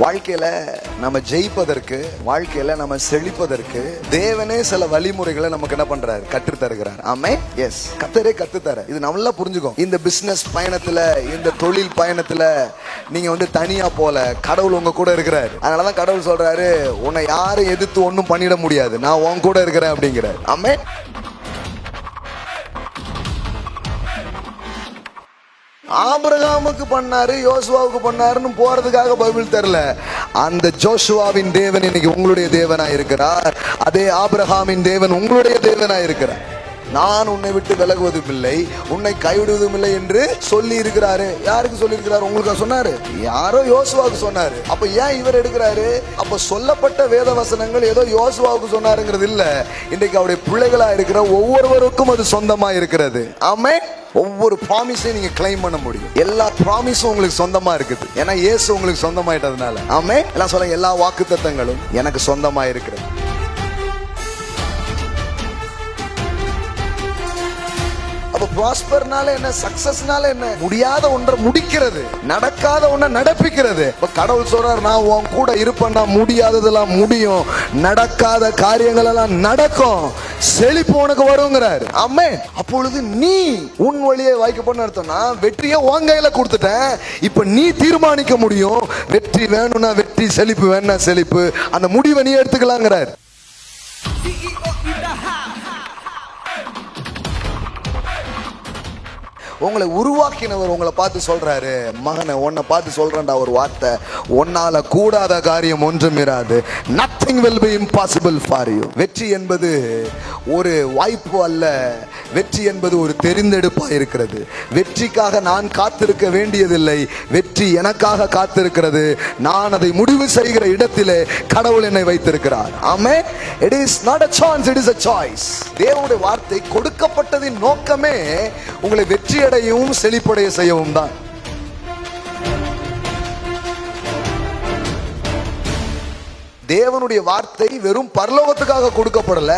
வாழ்க்கையில நம்ம ஜெயிப்பதற்கு வாழ்க்கையில நம்ம செழிப்பதற்கு தேவனே சில வழிமுறைகளை நமக்கு என்ன பண்றாரு? கற்று தருகிறார். ஆமே எஸ் கத்தரே கத்து தர. இது நல்லா புரிஞ்சுக்கும் இந்த பிசினஸ் பயணத்துல இந்த தொழில் பயணத்துல நீங்க வந்து தனியா போல கடவுள் உங்க கூட இருக்கிறாரு. அதனாலதான் கடவுள் சொல்றாரு உன்னை யாரும் எதிர்த்து ஒன்றும் பண்ணிட முடியாது. நான் உன் கூட இருக்கிறேன் அப்படிங்கிறார். ஆமே ஆபிரகாமுக்கு பண்ணாரு யோசுவாவுக்கு பண்ணாருன்னு போறதுக்காக பைபிள் தெரியல. அந்த ஜோஷுவாவின் தேவன் இன்னைக்கு உங்களுடைய தேவனா இருக்கிறார். அதே ஆபிரகாமின் தேவன் உங்களுடைய தேவனா இருக்கிறார். நான் உன்னை விட்டு விலகுவதும் இல்லை உன்னை கைவிடுவதும் இல்லை என்று சொல்லி இருக்கிறாரு. யாருக்கு சொல்லி இருக்கிறாரு? உங்களுக்கு சொன்னாரு? யாரோ யோசுவாவுக்கு சொன்னாரு. அப்ப ஏன் இவர் எடுக்கிறாரு? அப்ப சொல்லப்பட்ட வேத வசனங்கள் ஏதோ யோசுவாவுக்கு சொன்னாருங்கிறது இல்ல. இன்றைக்கு அவருடைய பிள்ளைகளா இருக்கிற ஒவ்வொருவருக்கும் அது சொந்தமா இருக்கிறது. ஆமே ஒவ்வொரு ப்ராமிஸையும் நீங்க கிளைம் பண்ண முடியும். எல்லா ப்ராமிஸும் உங்களுக்கு சொந்தமா இருக்குது. ஏன்னா இயேசு உங்களுக்கு சொந்தமாயிட்டதுனால. ஆமே எல்லாம் சொல்ல எல்லா வாக்கு எனக்கு சொந்தமா இருக்கிறது அப்ப ப்ராஸ்பர்னால என்ன சக்சஸ்னால என்ன? முடியாத ஒன்றை முடிக்கிறது. நடக்காத ஒன்றை நடப்பிக்கிறது. இப்ப கடவுள் சொல்றார் நான் உன் கூட இருப்பேன்னா முடியாததெல்லாம் முடியும். நடக்காத காரியங்கள் எல்லாம் நடக்கும். செழிப்பு உனக்கு வருங்கிறார். அம்மே அப்பொழுது நீ உன் வழியை வாய்க்கப்பன்னு அர்த்தம்னா வெற்றியை உன் கையில கொடுத்துட்டேன். இப்ப நீ தீர்மானிக்க முடியும். வெற்றி வேணும்னா வெற்றி செழிப்பு வேணும்னா செழிப்பு. அந்த முடிவை நீ எடுத்துக்கலாங்கிறார். உங்களை உருவாக்கினவர் உங்களை பார்த்து சொல்றாரு மகனை உன்னை பார்த்து சொல்றேன்டா ஒரு வார்த்தை. உன்னால கூடாத காரியம் ஒன்றும் இராது. Nothing will be impossible for you வெற்றி என்பது ஒரு வாய்ப்பு அல்ல. வெற்றி என்பது ஒரு தெரிந்தெடுப்பாக இருக்கிறது. வெற்றிக்காக நான் காத்திருக்க வேண்டியதில்லை. வெற்றி எனக்காக காத்திருக்கிறது. நான் அதை முடிவு செய்கிற இடத்திலே கடவுள் என்னை வைத்திருக்கிறார். ஆமே it is not a chance it is a choice தேவனுடைய வார்த்தை கொடுக்கப்பட்டதின் நோக்கமே உங்களை வெற்றியடையவும் செழிப்படைய செய்யவும் தான். தேவனுடைய வார்த்தை வெறும் பரலோகத்துக்காக கொடுக்கப்படல.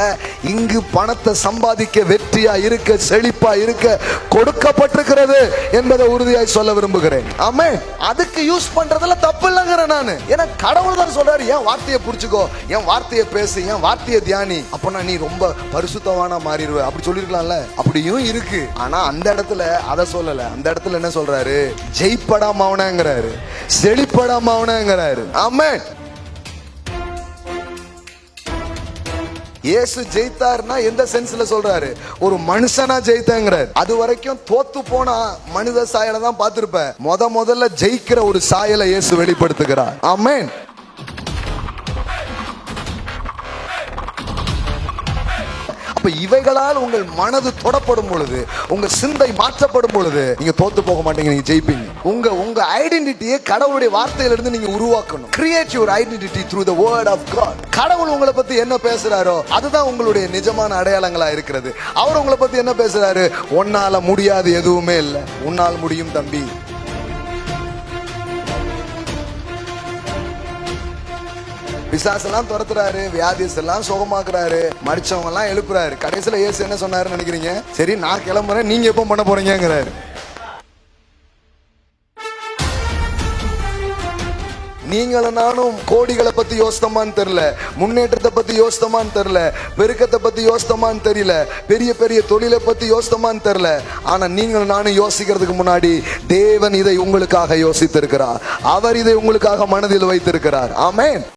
இங்கு பணத்தை சம்பாதிக்க வெற்றியா இருக்க செழிப்பா இருக்க கொடுக்கப்பட்டிருக்கிறது என்பதை உறுதியாய் சொல்ல விரும்புகிறேன். ஆமே அதுக்கு யூஸ் பண்றதுல தப்பு இல்லைங்கிறேன் நான். ஏன்னா கடவுள் தான் சொல்றாரு என் வார்த்தையை புடிச்சுக்கோ என் வார்த்தையை பேசு என் வார்த்தையை தியானி. அப்பனா நீ ரொம்ப பரிசுத்தவானா மாறிடுவ. அப்படி சொல்லிருக்கலாம்ல? அப்படியும் இருக்கு. ஆனா அந்த இடத்துல அதை சொல்லல. அந்த இடத்துல என்ன சொல்றாரு? ஜெயிப்படாம அவனங்கிறாரு செழிப்படாம அவனங்கிறாரு ஆமே இயேசு ஜெயித்தார்னா எந்த சென்ஸ்ல சொல்றாரு? ஒரு மனுஷனா ஜெயித்தங்கிறார். அது வரைக்கும் தோத்து போனா மனித சாயலை தான் பார்த்திருப்ப. முத முதல்ல ஜெயிக்கிற ஒரு சாயலை இயேசு வெளிப்படுத்துகிறார். ஆமென். அப்ப இவைகளால் உங்கள் மனது தொடப்படும் பொழுது உங்க சிந்தை மாற்றப்படும் பொழுது நீங்க தோத்து போக மாட்டீங்க நீங்க ஜெயிப்பீங்க. உங்க உங்க ஐடென்டிட்டியை கடவுளுடைய வார்த்தையிலிருந்து நீங்க உருவாக்கணும். Create your identity through the word of God கடவுள் உங்களை பத்தி என்ன பேசுறாரோ அதுதான் உங்களுடைய நிஜமான அடையாளங்களா இருக்கிறது. அவர் உங்களை பத்தி என்ன பேசுறாரு? உன்னால முடியாது எதுவுமே இல்லை. உன்னால் முடியும் தம்பி. பிசாசெல்லாம் துரத்துறாரு வியாதிஸ் எல்லாம் சுகமாக்குறாரு மடிச்சவங்க எல்லாம் எழுப்புறாரு. கடைசியில இயேசு என்ன சொன்னாருன்னு நினைக்கிறீங்க? சரி நான் கிளம்புறேன் நீங்க எப்போ பண்ண போறீங்கிறாரு நீங்களும் நானும் கோடிகளை பத்தி யோசித்தமான்னு தெரியல முன்னேற்றத்தை பத்தி யோசித்தமான்னு தெரியல பெருக்கத்தை பத்தி யோசித்தமான்னு தெரியல பெரிய பெரிய தொழிலை பத்தி யோசித்தமான்னு தெரியல. ஆனா நீங்களும் நானும் யோசிக்கிறதுக்கு முன்னாடி தேவன் இதை உங்களுக்காக யோசித்திருக்கிறார். அவர் இதை உங்களுக்காக மனதில் வைத்திருக்கிறார். ஆமே